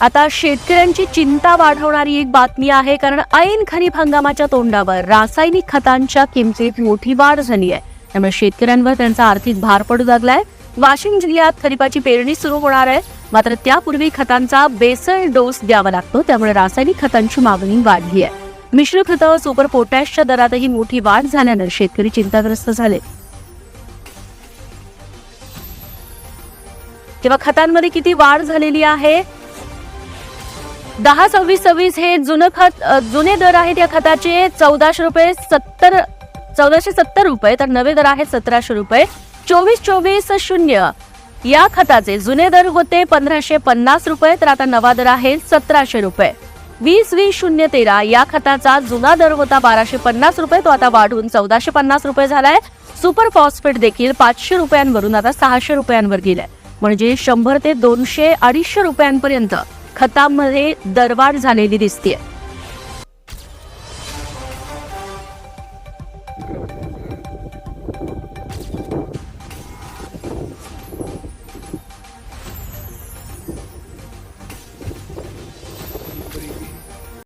आता शेतकऱ्यांची चिंता वाढवणारी एक बातमी आहे कारण ऐन खरीप हंगामाच्या तोंडावर रासायनिक खतांच्या किमतीत मोठी वाढ झाली आहे. त्यामुळे शेतकऱ्यांवर त्यांचा आर्थिक भार पडू लागलाय. वाशिम जिल्ह्यात खरीपाची पेरणी सुरू होणार आहे. मात्र त्यापूर्वी खतांचा बेसळ डोस द्यावा लागतो त्यामुळे रासायनिक खतांची मागणी वाढली आहे. मिश्र खतं सुपर पोटॅशच्या दरातही मोठी वाढ झाल्यानं शेतकरी चिंताग्रस्त झाले. तेव्हा खतांमध्ये किती वाढ झालेली आहे? दहा सव्वीस सव्वीस हे जुनं खत जुने दर आहेत या खताचे. चौदाशे रुपये सत्तर चौदाशे सत्तर रुपये तर नवे दर आहेत सतराशे रुपये. चोवीस चोवीस शून्य. या खताचे जुने दर होते पंधराशे पन्नास रुपये तर आता नवा दर आहे सतराशे रुपये. वीस वीस शून्य तेरा या खताचा जुना दर होता बाराशे पन्नास रुपये तो आता वाढून चौदाशे पन्नास रुपये झालाय. सुपर फॉस्फेट देखील पाचशे रुपयांवरून आता सहाशे रुपयांवर गेलाय. म्हणजे शंभर ते दोनशे अडीचशे रुपयांपर्यंत. खतामध्ये दरवाढ झालेली दिसते